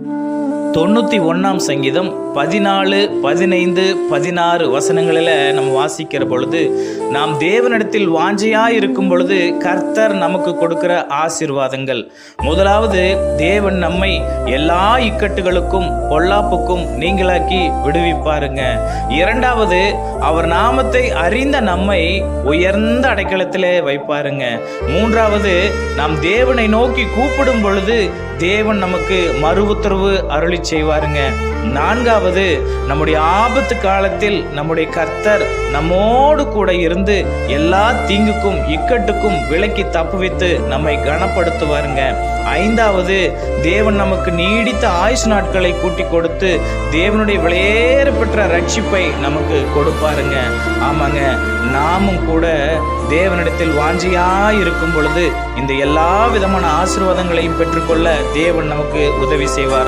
தொண்ணூற்றி ஒன்றாம் சங்கீதம் பதினாலு பதினைந்து பதினாறு வசனங்களில் நம்ம வாசிக்கிற பொழுது நாம் தேவனிடத்தில் வாஞ்சையாக இருக்கும் பொழுது கர்த்தர் நமக்கு கொடுக்கிற ஆசீர்வாதங்கள். முதலாவது தேவன் நம்மை எல்லா இக்கட்டுகளுக்கும் பொல்லாப்புக்கும் நீங்களாக்கி விடுவிப்பாருங்க. இரண்டாவது அவர் நாமத்தை அறிந்த நம்மை உயர்ந்த அடைக்கலத்திலே வைப்பாருங்க. மூன்றாவது நாம் தேவனை நோக்கி கூப்பிடும் பொழுது தேவன் நமக்கு மறு உத்தரவு அருளி செய்வாருங்க. நான்காவது நம்முடைய ஆபத்து காலத்தில் நம்முடைய கர்த்தர் நம்மோடு கூட இருந்து எல்லா தீங்குக்கும் இக்கட்டுக்கும் விலக்கி தப்புவித்து நம்மை கனப்படுத்துவாருங்க. ஐந்தாவது தேவன் நமக்கு நீடித்த ஆயுஷ் நாட்களை கூட்டி கொடுத்து தேவனுடைய விளையேற பெற்ற ரட்சிப்பை நமக்கு கொடுப்பாருங்க. ஆமாங்க நாமும் கூட தேவனிடத்தில் வாஞ்சியாய் இருக்கும் பொழுது இந்த எல்லா விதமான ஆசீர்வாதங்களையும் பெற்றுக்கொள்ள தேவன் நமக்கு உதவி செய்வார்?